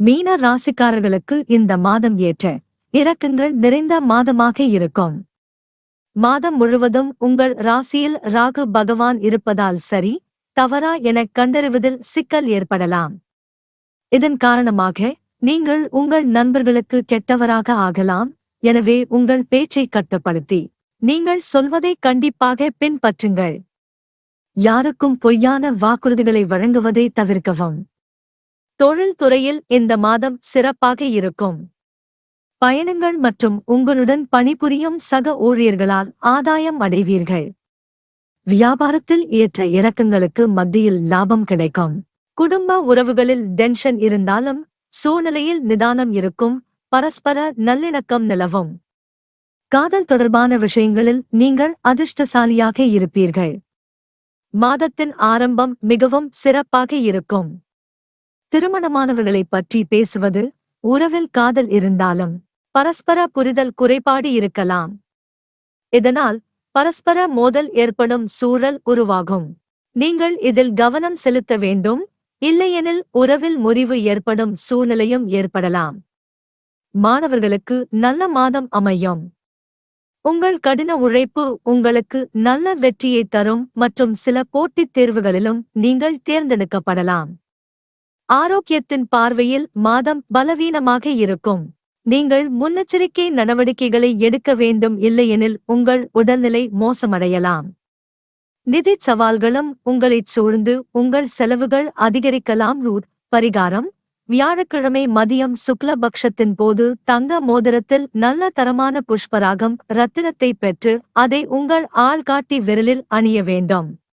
மீன ராசிக்காரர்களுக்கு இந்த மாதம் ஏற்ற இறக்கங்கள் நிறைந்த மாதமாக இருக்கும். மாதம் முழுவதும் உங்கள் ராசியில் ராகு பகவான் இருப்பதால் சரி தவறா எனக் கண்டறிவதில் சிக்கல் ஏற்படலாம். இதன் காரணமாக நீங்கள் உங்கள் நண்பர்களுக்கு கெட்டவராக ஆகலாம் எனவே உங்கள் பேச்சை கட்டுப்படுத்தி நீங்கள் சொல்வதை கண்டிப்பாக பின்பற்றுங்கள். யாருக்கும் பொய்யான வாக்குறுதிகளை வழங்குவதை தவிர்க்கவும். தொழில்துறையில் இந்த மாதம் சிறப்பாக இருக்கும். பயணங்கள் மற்றும் உங்களுடன் பணிபுரியும் சக ஊழியர்களால் ஆதாயம் அடைவீர்கள். வியாபாரத்தில் ஏற்ற இறக்கங்களுக்கு மத்தியில் லாபம் கிடைக்கும். குடும்ப உறவுகளில் டென்ஷன் இருந்தாலும் சூழ்நிலையில் நிதானம் இருக்கும். பரஸ்பர நல்லிணக்கம் நிலவும். காதல் தொடர்பான விஷயங்களில் நீங்கள் அதிர்ஷ்டசாலியாக இருப்பீர்கள். மாதத்தின் ஆரம்பம் மிகவும் சிறப்பாக இருக்கும். திருமணமானவர்களை பற்றி பேசுவது உறவில் காதல் இருந்தாலும் பரஸ்பர புரிதல் குறைபாடு இருக்கலாம். இதனால் பரஸ்பர மோதல் ஏற்படும் சூழல் உருவாகும். நீங்கள் இதில் கவனம் செலுத்த வேண்டும் இல்லையெனில் உறவில் முறிவு ஏற்படும் சூழ்நிலையும் ஏற்படலாம். மாணவர்களுக்கு நல்ல மாதம் அமையும். உங்கள் கடின உழைப்பு உங்களுக்கு நல்ல வெற்றியை தரும் மற்றும் சில போட்டித் தேர்வுகளிலும் நீங்கள் தேர்ந்தெடுக்கப்படலாம். ஆரோக்கியத்தின் பார்வையில் மாதம் பலவீனமாக இருக்கும். நீங்கள் முன்னெச்சரிக்கை நடவடிக்கைகளை எடுக்க வேண்டும் இல்லையெனில் உங்கள் உடல்நிலை மோசமடையலாம். நிதிச் சவால்களும் உங்களைச் சூழ்ந்து உங்கள் செலவுகள் அதிகரிக்கலாம். ரூட் பரிகாரம். வியாழக்கிழமை மதியம் சுக்லபக்ஷத்தின் போது தங்க மோதிரத்தில் நல்ல தரமான புஷ்பராகம் ரத்தினத்தை பெற்று அதை உங்கள் ஆள்காட்டி விரலில் அணிய வேண்டும்.